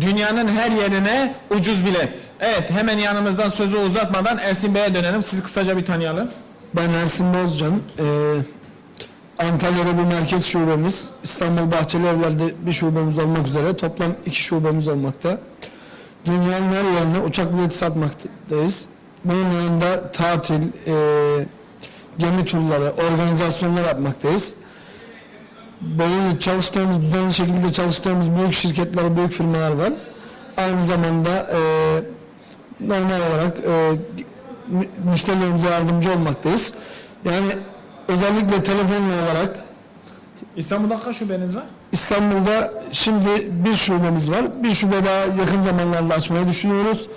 Dünyanın her yerine ucuz bilet. Evet hemen yanımızdan sözü uzatmadan Ersin Bey'e dönelim. Sizi kısaca bir tanıyalım. Ben Ersin Bozcan. Ee, Antalya'da bir merkez şubemiz, İstanbul Bahçeli Evler'de bir şubemiz olmak üzere toplam iki şubemiz olmakta. Dünyanın her yerine uçak bileti satmaktayız. Bunun yanında tatil, e, gemi turları, organizasyonlar yapmaktayız. Böyle çalıştığımız, düzenli şekilde çalıştığımız büyük şirketler, büyük firmalar var. Aynı zamanda e, normal olarak e, mü- müşterilerimize yardımcı olmaktayız. Yani özellikle telefonla olarak İstanbul'da kaç şubeniz var? İstanbul'da şimdi bir şubemiz var. Bir şube daha yakın zamanlarda açmayı düşünüyoruz.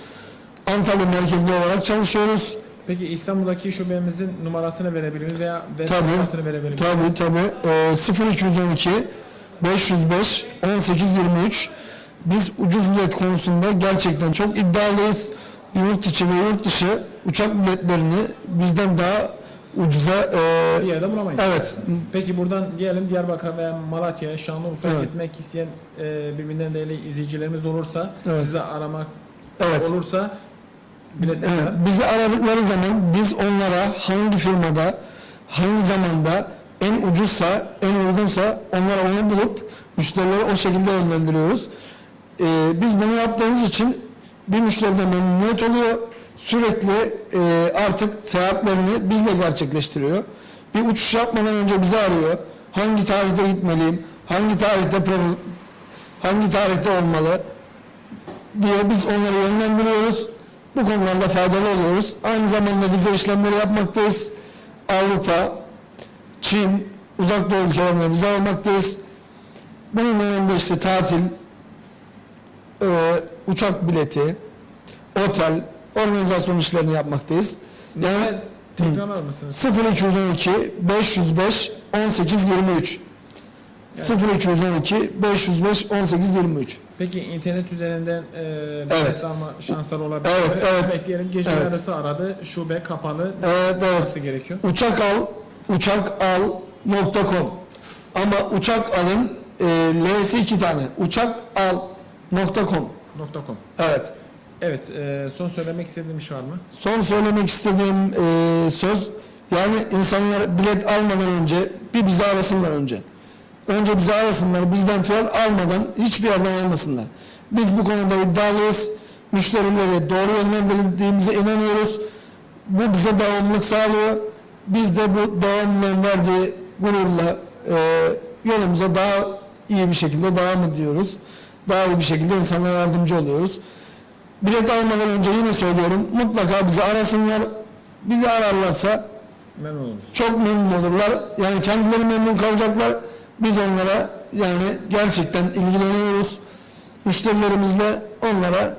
Antalya merkezli olarak çalışıyoruz. Peki İstanbul'daki şubemizin numarasını verebilir miyiz veya web numarasını verebilir miyiz? Tabii tabii. Ee, 0212 505 18 23 biz ucuz bilet konusunda gerçekten çok iddialıyız. Yurt içi ve yurt dışı uçak biletlerini bizden daha ucuza e, Bir yerde bulamayız. evet Peki buradan diyelim Diyarbakır veya Malatya, Şanlıurfa'ya Evet. gitmek isteyen e, birbirinden değerli izleyicilerimiz olursa, Evet. sizi aramak Evet. olursa Evet, bizi aradıkları zaman biz onlara hangi firmada, hangi zamanda en ucuzsa, en uygunsa onlara onu bulup müşterileri o şekilde yönlendiriyoruz. Ee, biz bunu yaptığımız için bir müşteriden memnuniyet oluyor. Sürekli e, artık seyahatlerini bizle gerçekleştiriyor. Bir uçuş yapmadan önce bizi arıyor. Hangi tarihte gitmeliyim? Hangi tarihte hangi tarihte olmalı? diye biz onları yönlendiriyoruz. Bu konularda faydalı oluyoruz. Aynı zamanda vize işlemleri yapmaktayız. Avrupa, Çin, uzak doğu ülkelerine vize almaktayız. Bunun yanında işte tatil, e, uçak bileti, otel, organizasyon işlerini yapmaktayız. Yani mısınız? 0212 505 18 23 0212 505 18 23 Peki internet üzerinden e, Evet. alma şansları olabilir. Evet, evet. Örnek diyelim gece Evet. yarısı aradı, şube kapalı. Evet, evet. Nasıl gerekiyor? uçak al uçakal.com ama uçak alın e, L'si iki tane uçakal.com .com. evet Evet, e, son söylemek istediğim bir şey var mı? son söylemek istediğim e, söz yani insanlar bilet almadan önce bir bizi arasınlar önce önce bizi arasınlar bizden fiyat almadan hiçbir yerden almasınlar biz bu konuda iddialıyız müşterileri doğru yönlendirdiğimize inanıyoruz bu bize devamlılık sağlıyor biz de bu devamlılığın verdiği gururla e, yolumuza daha iyi bir şekilde devam ediyoruz daha iyi bir şekilde insanlara yardımcı oluyoruz Bilet almadan önce yine söylüyorum mutlaka bizi arasınlar. Bizi ararlarsa Memnun oluruz. çok memnun olurlar. Yani kendileri memnun kalacaklar. Biz onlara yani gerçekten ilgileniyoruz. Müşterilerimizle onlara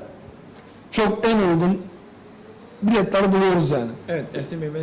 çok en uygun biletler buluyoruz yani. Evet, Ersin Bey